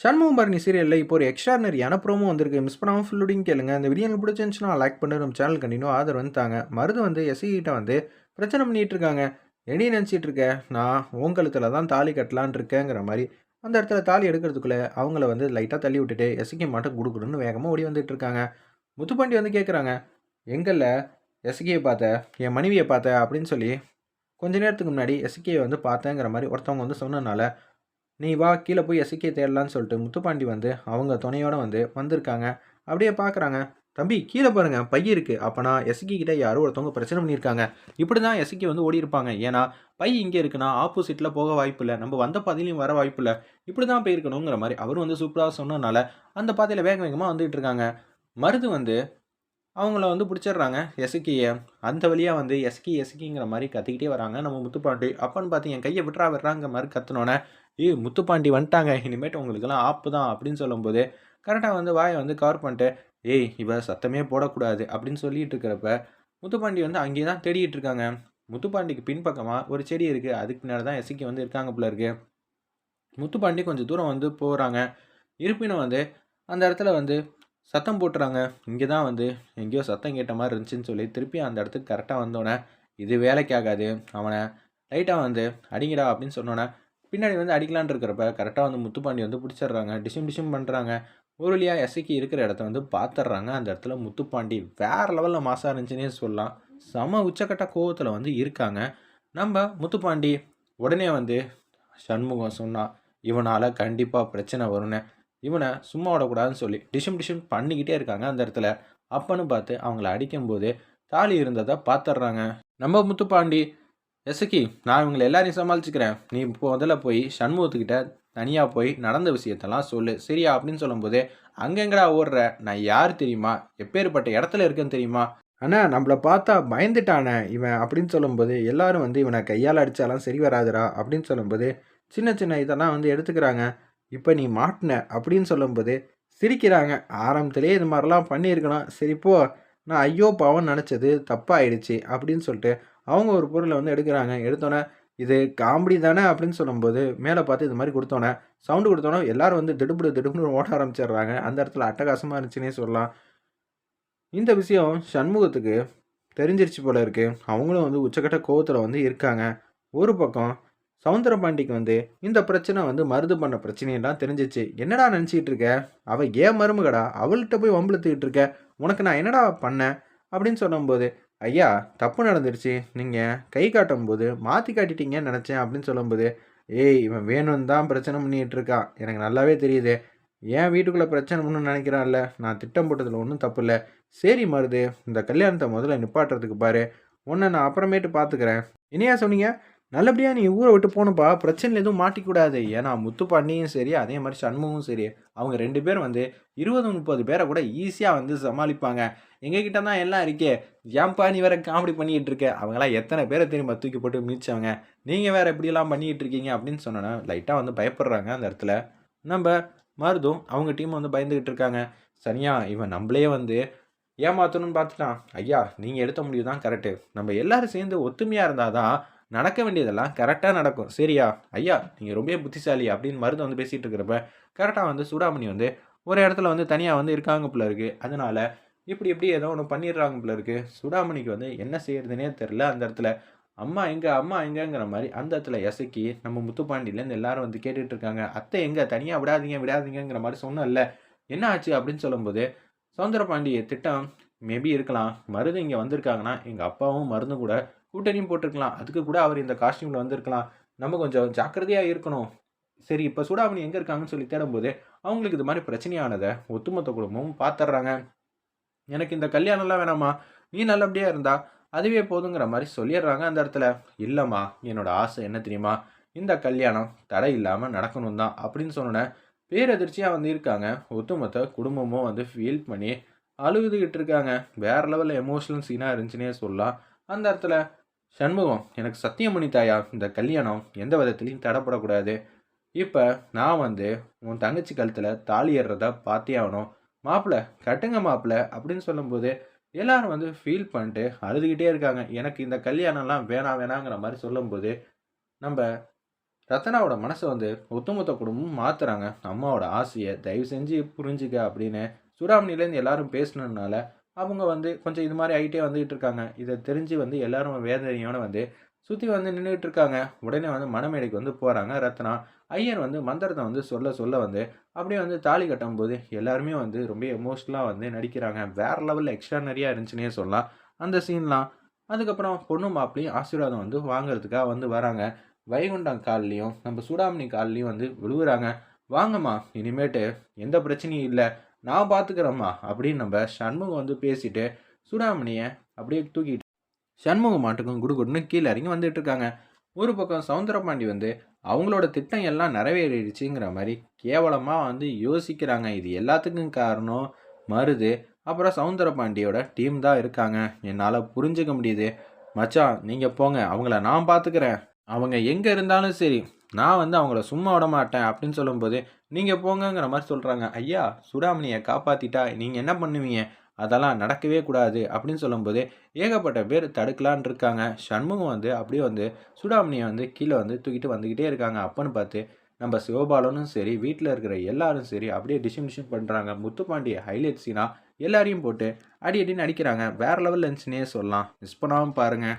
சண்முகம் பரணி சீரியலில் இப்போ ஒரு எக்ஸ்ட்ரானரியான ப்ரோமோ வந்திருக்கு. மிஸ் பண்ணாமல் ஃபுல்லுடிங் கேளுங்க. இந்த வீடியோ பிடிச்சிருந்துச்சுன்னா லைக் பண்ணி. நம்ம சேனல் கண்டினியூ ஆதரவு வந்துட்டாங்க. மருது வந்து எஸ்இகிட்ட வந்து பிரச்சனை பண்ணிட்டு இருக்காங்க. என்னடி நினச்சிட்டு இருக்க? நான் ஓங்கலத்தில் தான் தாலி கட்டலான் இருக்கேங்கிற மாதிரி அந்த இடத்துல தாலி எடுக்கிறதுக்குள்ளே அவங்கள வந்து லைட்டாக தள்ளி விட்டுட்டு எஸ்கே மட்டும் கொடுக்கணும்னு வேகமாக ஓடி வந்துட்டு இருக்காங்க. முத்துப்பாண்டி வந்து கேட்குறாங்க எங்களில் எஸ்கேயை பார்த்த என் மனைவியை பார்த்த அப்படின்னு சொல்லி கொஞ்ச நேரத்துக்கு முன்னாடி எஸ்கேயை வந்து பார்த்தேங்கிற மாதிரி ஒருத்தவங்க வந்து சொன்னனால நீ வா கீழே போய் எஸ்கே தேடலான்னு சொல்லிட்டு முத்துப்பாண்டி வந்து அவங்க துணையோட வந்து வந்திருக்காங்க. அப்படியே பார்க்குறாங்க தம்பி கீழே பாருங்க பை இருக்கு. அப்போனா எஸ்கி கிட்ட யாரோ ஒருத்தவங்க பிரச்சனை பண்ணியிருக்காங்க. இப்படி தான் எஸ்கி வந்து ஓடி இருப்பாங்க ஏன்னா பை இங்கே இருக்குன்னா ஆப்போசிட்டில் போக வாய்ப்பு இல்லை. நம்ம வந்த பாதையிலையும் வர வாய்ப்பு இல்லை. இப்படி தான் போயிருக்கணுங்கிற மாதிரி அவரும் வந்து சூப்பராக சொன்னனால அந்த பாதையில் வேக வேகமாக வந்துட்டு இருக்காங்க. மருது வந்து அவங்கள வந்து பிடிச்சிடுறாங்க எஸ்கியை அந்த வழியாக வந்து எஸ்கி எஸ்கிங்கிற மாதிரி கத்திக்கிட்டே வராங்க நம்ம முத்துப்பாண்டி. அப்பன்னு பார்த்து என் கையை விட்டுறா விடுறாங்க மாதிரி கத்துனோன்னே ஏய் முத்துப்பாண்டி வந்துட்டாங்க. இனிமேட்டு உங்களுக்கெல்லாம் ஆப்பு தான் அப்படின்னு சொல்லும்போது கரெக்டாக வந்து வாயை வந்து கவர் பண்ணிட்டு ஏய் இவ சத்தமே போடக்கூடாது அப்படின்னு சொல்லிட்டு இருக்கிறப்ப முத்துப்பாண்டி வந்து அங்கேயே தான் தேடிட்டு இருக்காங்க. முத்துப்பாண்டிக்கு பின்பக்கமாக ஒரு செடி இருக்குது அதுக்கு பின்னாடி தான் எஸ்சிக்கு வந்து இருக்காங்க போல இருக்கு. முத்துப்பாண்டி கொஞ்சம் தூரம் வந்து போகிறாங்க இருப்பினும் வந்து அந்த இடத்துல வந்து சத்தம் போட்டுறாங்க. இங்கே தான் வந்து எங்கேயோ சத்தம் கேட்ட மாதிரி இருந்துச்சுன்னு சொல்லி திருப்பி அந்த இடத்துக்கு கரெக்டாக வந்தோடனே இது வேலைக்கு ஆகாது. அவனை லைட்டாக வந்து அடிங்கடா அப்படின்னு சொன்னோன்னே பின்னாடி வந்து அடிக்கலான் இருக்கிறப்ப கரெக்டாக வந்து முத்துப்பாண்டி வந்து பிடிச்சிடுறாங்க. டிஷம் டிஷம் பண்ணுறாங்க ஒரு வழியாக எஸ்ஐக்கு இருக்கிற இடத்த வந்து பார்த்துட்றாங்க அந்த இடத்துல முத்துப்பாண்டி வேறு லெவலில் மாசாக இருந்துச்சுன்னே சொல்லலாம். செம உச்சக்கட்ட கோவத்தில் வந்து இருக்காங்க. நம்ம முத்துப்பாண்டி உடனே வந்து சண்முகம் சொன்னால் இவனால் கண்டிப்பாக பிரச்சனை வரும்னு. இவனை சும்மா விடக்கூடாதுன்னு சொல்லி டிஷம் டிஷம் பண்ணிக்கிட்டே இருக்காங்க அந்த இடத்துல. அப்பன்னு பார்த்து அவங்கள அடிக்கும்போது தாலி இருந்ததை பார்த்துட்றாங்க நம்ம முத்துப்பாண்டி எசக்கி நான் இவங்களை எல்லாரையும் சமாளிச்சுக்கிறேன். நீ இப்போ முதல்ல போய் சண்முகத்துக்கிட்ட தனியாக போய் நடந்த விஷயத்தெல்லாம் சொல்லு. சரியா? அப்படின்னு சொல்லும்போது அங்கெங்கடா ஓடுற? நான் யார் தெரியுமா? எப்பேற்பட்ட இடத்துல இருக்கேன்னு தெரியுமா? அண்ணா நம்மளை பார்த்தா பயந்துட்டானே இவன் அப்படின்னு சொல்லும்போது எல்லாரும் வந்து இவனை கையால் அடித்தாலாம் சரி வராதுடா அப்படின்னு சொல்லும்போது சின்ன சின்ன இதெல்லாம் வந்து எடுத்துக்கிறாங்க. இப்போ நீ மாட்டின அப்படின்னு சொல்லும்போது சிரிக்கிறாங்க. ஆரம்பத்திலே இது மாதிரிலாம் பண்ணியிருக்கணும். சரி போ. நான் ஐயோ பாவம் நினச்சது தப்பாயிடுச்சு அப்படின்னு சொல்லிட்டு அவங்க ஒரு பொருளை வந்து எடுக்கிறாங்க. எடுத்தோன்னே இது காமெடி தானே அப்படின்னு சொல்லும்போது மேலே பார்த்து இது மாதிரி கொடுத்தோன்னே சவுண்டு கொடுத்தோன்னே எல்லாரும் வந்து திடுப்புடு திடுப்புன்னு ஓட ஆரம்பிச்சிடுறாங்க. அந்த இடத்துல அட்டகாசமாக இருந்துச்சுன்னே சொல்லலாம். இந்த விஷயம் சண்முகத்துக்கு தெரிஞ்சிருச்சு போல இருக்குது அவங்களும் வந்து உச்சக்கட்ட கோவத்தில் வந்து இருக்காங்க. ஒரு பக்கம் சவுந்தரபாண்டிக்கு வந்து இந்த பிரச்சனை வந்து மருது பண்ண பிரச்சனையெல்லாம் தெரிஞ்சிச்சு. என்னடா நினச்சிக்கிட்டு இருக்க? அவள் ஏன் மருமகடா? அவள்கிட்ட போய் வம்பளுத்துக்கிட்டு இருக்க? உனக்கு நான் என்னடா பண்ணேன்? அப்படின்னு சொல்லும்போது ஐயா தப்பு நடந்துருச்சு. நீங்கள் கை காட்டும்போது மாற்றி காட்டிட்டீங்கன்னு நினச்சேன். அப்படின்னு சொல்லும்போது ஏய் இவன் வேணும்னு தான் பிரச்சனை பண்ணிகிட்டு இருக்கான். எனக்கு நல்லாவே தெரியுது. ஏன் வீட்டுக்குள்ளே பிரச்சனை பண்ணு நினைக்கிறான்ல. நான் திட்டம் போட்டதில் ஒன்றும் தப்பு இல்லை. சரி மருது. இந்த கல்யாணத்தை முதல்ல நிப்பாட்டுறதுக்கு பாரு. உன்னை நான் அப்புறமேட்டு பார்த்துக்கிறேன் இனியா சொன்னீங்க? நல்லபடியாக நீ ஊரை விட்டு போகணுப்பா பிரச்சனையில் எதுவும் மாட்டிக்கூடாது. ஏன்னா முத்துப்பாண்டியும் சரி அதே மாதிரி சண்முகமும் சரி அவங்க ரெண்டு பேரும் வந்து இருபது முப்பது பேரை கூட ஈஸியாக வந்து சமாளிப்பாங்க. எங்ககிட்ட தான் எல்லாம் இருக்கே. ஏன்பா நீ வேற காமெடி பண்ணிகிட்டு இருக்க? அவங்களாம் எத்தனை பேரை திரும்ப தூக்கி போட்டு மீச்சவங்க நீங்கள் வேறு எப்படிலாம் பண்ணிகிட்டு இருக்கீங்க அப்படின்னு சொன்னோன்னா லைட்டாக வந்து பயப்படுறாங்க அந்த இடத்துல. நம்ம மருதும் அவங்க டீம் வந்து பயந்துக்கிட்டு இருக்காங்க. சரியா இவன் நம்மளே வந்து ஏமாற்றணும்னு பார்த்துட்டான். ஐயா நீங்கள் எடுத்த முடிவு தான் கரெக்டு நம்ம எல்லாரும் சேர்ந்து ஒத்துமையாக இருந்தால் தான் நடக்க வேண்டியதெல்லாம் கரெக்டாக நடக்கும். சரியா? ஐயா நீங்கள் ரொம்ப புத்திசாலி அப்படின்னு மருந்து வந்து பேசிகிட்டு இருக்கிறப்ப கரெக்டாக வந்து சூடாமணி வந்து ஒரு இடத்துல வந்து தனியாக வந்து இருக்காங்க போல இருக்குது அதனால் இப்படி இப்படி ஏதோ ஒன்று பண்ணிடுறாங்க போல இருக்குது சூடாமணிக்கு வந்து என்ன செய்யறதுனே தெரில அந்த இடத்துல. அம்மா எங்கே அம்மா எங்கேங்கிற மாதிரி அந்த இடத்துல எசக்கி நம்ம முத்துப்பாண்டியிலேருந்து எல்லாரும் வந்து கேட்டுட்டு இருக்காங்க. அத்தை எங்கே? தனியாக விடாதீங்க விடாதீங்கிற மாதிரி சொன்னல என்ன ஆச்சு அப்படின்னு சொல்லும்போது சௌந்தரபாண்டிய திட்டம் மேபி இருக்கலாம். மருந்து இங்கே வந்திருக்காங்கன்னா எங்கள் அப்பாவும் மருந்து கூட கூட்டணியும் போட்டிருக்கலாம். அதுக்கு கூட அவர் இந்த காஸ்டியூமில் வந்திருக்கலாம். நம்ம கொஞ்சம் ஜாக்கிரதையாக இருக்கணும். சரி இப்போ சூடாமணி எங்கே இருக்காங்கன்னு சொல்லி தேடும்போது அவங்களுக்கு இது மாதிரி பிரச்சனையானதை ஒட்டுமொத்த குடும்பமும் பார்த்துட்றாங்க எனக்கு இந்த கல்யாணம்லாம் வேணாமா நீ நல்லபடியாக இருந்தா அதுவே போதுங்கிற மாதிரி சொல்லிடுறாங்க அந்த இடத்துல. இல்லைம்மா என்னோடய ஆசை என்ன தெரியுமா? இந்த கல்யாணம் தடை இல்லாமல் நடக்கணும் தான் அப்படின்னு சொன்னோன்னே பேரதிர்ச்சியாக வந்து இருக்காங்க. ஒட்டுமொத்த குடும்பமும் வந்து ஃபீல் பண்ணி அழுதுகிட்டு இருக்காங்க. வேற லெவலில் எமோஷனல் சீனாக இருந்துச்சுன்னே சொல்லலாம். அந்த இடத்துல சண்முகம் எனக்கு சத்தியம் தாயா இந்த கல்யாணம் எந்த விதத்துலையும் தடப்படக்கூடாது. இப்போ நான் வந்து உன் தங்கச்சி கழுத்தில் தாலி ஏறுறதா பார்த்தே ஆகணும். மாப்பிள்ளை கட்டுங்க மாப்பிள்ள அப்படின்னு சொல்லும்போது எல்லாரும் வந்து ஃபீல் பண்ணிட்டு அழுதுகிட்டே இருக்காங்க. எனக்கு இந்த கல்யாணம்லாம் வேணாம் வேணாங்கிற மாதிரி சொல்லும்போது நம்ம ரத்னாவோட மனசை வந்து ஒட்டுமொத்த குடும்பமும் மாற்றுறாங்க அம்மாவோட ஆசையை தயவு செஞ்சு புரிஞ்சுக்க அப்படின்னு சூடாமணிலேருந்து எல்லாரும் பேசினதுனால அவங்க வந்து கொஞ்சம் இது மாதிரி ஆகிட்டே வந்துகிட்டு இருக்காங்க. இதை தெரிஞ்சு வந்து எல்லாரும் வேதனையோட வந்து சுற்றி வந்து நின்றுட்டு இருக்காங்க. உடனே வந்து மணமேடைக்கு வந்து போகிறாங்க ரத்னா. ஐயர் வந்து மந்திரத்தை வந்து சொல்ல சொல்ல வந்து அப்படியே வந்து தாலி கட்டும்போது எல்லாருமே வந்து ரொம்ப எமோஷ்னலாக வந்து நடிக்கிறாங்க. வேற லெவலில் எக்ஸ்ட்ரானரியாக இருந்துச்சுன்னே சொல்லலாம். அந்த சீன்லாம் அதுக்கப்புறம் பொண்ணு மாப்பிளையும் ஆசீர்வாதம் வந்து வாங்குறதுக்காக வந்து வராங்க. வைகுண்டம் கால்லையும் நம்ம சூடாமணி கால்லையும் வந்து விழுகுறாங்க வாங்கம்மா இனிமேட்டு எந்த பிரச்சனையும் இல்லை. நான் பார்த்துக்கிறேம்மா அப்படின்னு நம்ம சண்முகம் வந்து பேசிட்டு சுடாமணியை அப்படியே தூக்கிட்டு சண்முகம் மாட்டுக்கும் குடுகுடுன்னு கீழே இறங்கி வந்துட்டு இருக்காங்க. ஒரு பக்கம் சவுந்தரபாண்டி வந்து அவங்களோட திட்டம் எல்லாம் நிறைவேறிடுச்சுங்கிற மாதிரி கேவலமாக வந்து யோசிக்கிறாங்க. இது எல்லாத்துக்கும் காரணம் மருது அப்புறம் சவுந்தரபாண்டியோட டீம் தான் இருக்காங்க. என்னால் புரிஞ்சுக்க முடியுது. மச்சான் நீங்கள் போங்க. அவங்கள நான் பார்த்துக்கிறேன் அவங்க எங்கே இருந்தாலும் சரி நான் வந்து அவங்கள சும்மா விட மாட்டேன் அப்படின்னு சொல்லும்போது நீங்கள் போங்கங்கிற மாதிரி சொல்கிறாங்க ஐயா சுடாமணியை காப்பாற்றிட்டா நீங்கள் என்ன பண்ணுவீங்க? அதெல்லாம் நடக்கவே கூடாது. அப்படின்னு சொல்லும்போது ஏகப்பட்ட பேர் தடுக்கலான் இருக்காங்க. சண்முகம் வந்து அப்படியே வந்து சுடாமணியை வந்து கீழே வந்து தூக்கிட்டு வந்துக்கிட்டே இருக்காங்க. அப்பன்னு பார்த்து நம்ம சிவபாலனும் சரி வீட்டில் இருக்கிற எல்லாரும் சரி அப்படியே டிஷன் டிஷன் பண்ணுறாங்க முத்துப்பாண்டிய ஹைலைட் சீனா எல்லாரையும் போட்டு அடி அடின்னு அடிக்கிறாங்க. வேற லெவல் லென்ஸ்னே சொல்லலாம். மிஸ் பண்ணாமல் பாருங்கள்